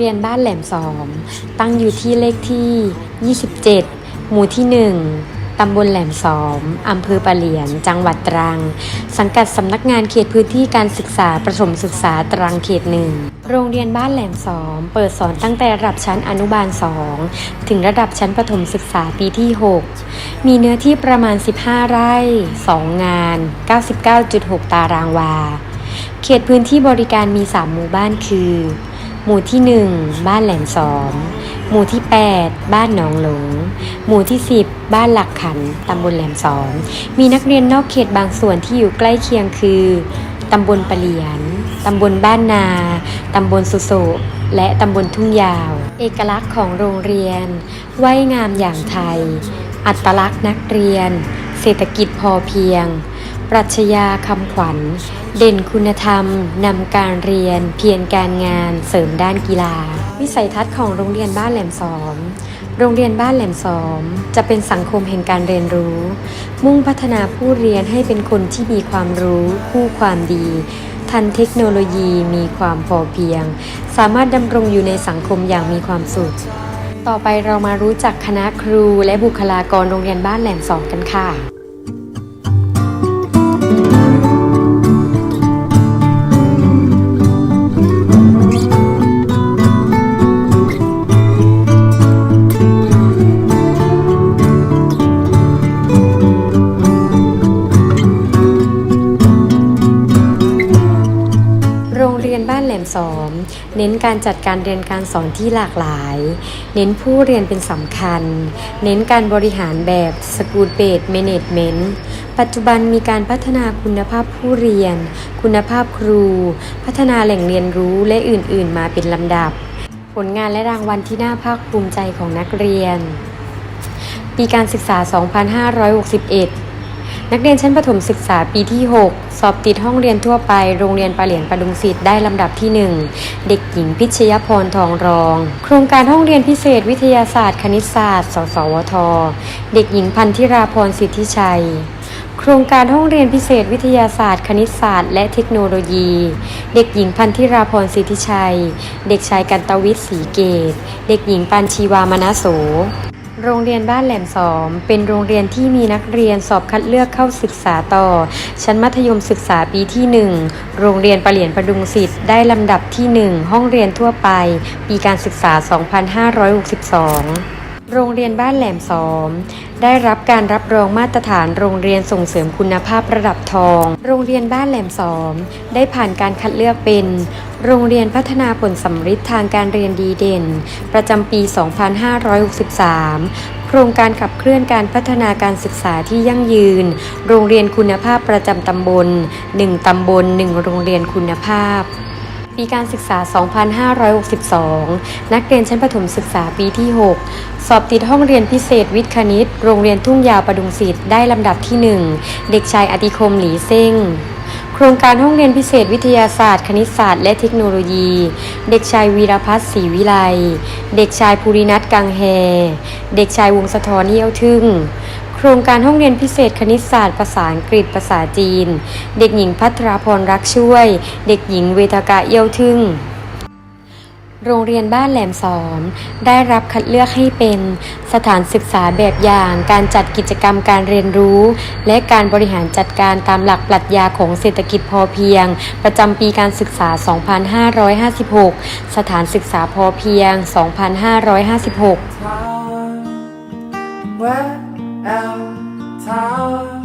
เรียนบ้านแหลมสอมตั้งอยู่ที่เลขที่ 27 หมู่ที่ 1 ตำบลแหลมสอมอำเภอปะเหลียน จังหวัดตรัง สังกัดสำนักงานเขตพื้นที่การศึกษาประถมศึกษาตรังเขตหนึ่ง โรงเรียนบ้านแหลมสอมเปิดสอนตั้งแต่ระดับชั้นอนุบาล2ถึงระดับชั้นประถมศึกษาปีที่ 6 มีเนื้อที่ประมาณ 15 ไร่ 2 งาน 99.6 ตารางวาเขตพื้นที่บริการมี 3 หมู่บ้านคือ หมู่ที่ 1 บ้านแหลมสอม หมู่ที่ 8 บ้านหนองหลง หมู่ที่ 10 บ้านหลักขันตำบลแหลมสอม มีนักเรียนนอกเขตบางส่วนที่อยู่ใกล้เคียงคือตำบลปะเหลียน ตำบลบ้านนา ตำบลสุโสและตำบลทุ่งยาว เอกลักษณ์ของโรงเรียนไหว้งามอย่างไทย อัตลักษณ์นักเรียน เศรษฐกิจพอเพียง ปรัชญาคำขวัญ เด่นคุณธรรมนำการเรียน เพียรการงานเสริมด้านกีฬา วิสัยทัศน์ของโรงเรียนบ้านแหลมสอมโรงเรียนบ้านแหลมสอม จะเป็นสังคมแห่งการเรียนรู้ มุ่งพัฒนาผู้เรียนให้เป็นคนที่มีความรู้คู่ความดี ทันเทคโนโลยีมีความพอเพียง สามารถดำรงอยู่ในสังคมอย่างมีความสุข ต่อไปเรามารู้จักคณะครูและบุคลากรโรงเรียนบ้านแหลมสองกันค่ะียนบ้านแหลมสอม เน้นการจัดการเรียนการสอนที่หลากหลาย เน้นผู้เรียนเป็นสำคัญ เน้นการบริหารแบบสกูลเบดเมเนจเมนต์ปัจจุบันมีการพัฒนาคุณภาพผู้เรียน คุณภาพครู พัฒนาแหล่งเรียนรู้และอื่น ๆ มาเป็นลำดับ ผลงานและรางวัลที่น่าภาคภูมิใจของนักเรียน ปีการศึกษา 2561 นักเรียนชั้นประถมศึกษาปีที่ 6 สอบติดห้องเรียนทั่วไป โรงเรียนปะเหลียนประดุงศิษย์ได้ลำดับที่ 1 เด็กหญิงพิชยพรทองรอง โครงการห้องเรียนพิเศษวิทยาศาสตร์ คณิตศาสตร์ สสวท เด็กหญิงพันธิราพรสิทธิชัย โครงการห้องเรียนพิเศษวิทยาศาสตร์ คณิตศาสตร์ และเทคโนโลยี เด็กหญิงพันธิราพรสิทธิชัย เด็กชายกันตวิทย์ศรีเกต เด็กหญิงปันชีวามนโส โรงเรียนบ้านแหลมสอม เป็นโรงเรียนที่มีนักเรียนสอบคัดเลือกเข้าศึกษาต่อ ชั้นมัธยมศึกษาปีที่ 1 โรงเรียนปรเหลียนประดุงศิษย์ได้ลำดับที่ 1 ห้องเรียนทั่วไป ปีการศึกษา 2562 โรงเรียนบ้านแหลมสอม ได้รับการรับรองมาตรฐานโรงเรียนส่งเสริมคุณภาพระดับทอง โรงเรียนบ้านแหลมสอม ได้ผ่านการคัดเลือกเป็น โรงเรียนพัฒนาผลสำฤทธิ์ทางการเรียนดีเด่น ประจำปี 2563 โครงการขับเคลื่อนการพัฒนาการศึกษาที่ยั่งยืน โรงเรียนคุณภาพประจำตำบล 1 ตำบล 1 โรงเรียนคุณภาพ ปีการศึกษา 2562 นักเรียนชั้นประถมศึกษาปีที่ 6 สอบติดห้องเรียนพิเศษวิทย์คณิต โรงเรียนทุ่งยาวประดุงศิษย์ได้ลำดับที่ 1 เด็กชายอติคมหลีเซ้งโครงการห้องเรียนพิเศษวิทยาศาสตร์ คณิตศาสตร์ และเทคโนโลยี เด็กชายวีรพัฒน์ศรีวิไล เด็กชายภูรินัทกังแฮ เด็กชายวงศธรเยี่ยวทึ่ง โครงการห้องเรียนพิเศษคณิตศาสตร์ภาษาอังกฤษภาษาจีน เด็กหญิงพัทราพรรักช่วย เด็กหญิงเวทากะเยี่ยวทึ่ง โรงเรียนบ้านแหลมสอมได้รับคัดเลือกให้เป็นสถานศึกษาแบบอย่าง การจัดกิจกรรมการเรียนรู้ และการบริหารจัดการตามหลักปรัชญาของเศรษฐกิจพอเพียง ประจำปีการศึกษา 2556 สถานศึกษาพอเพียง 2556 and time.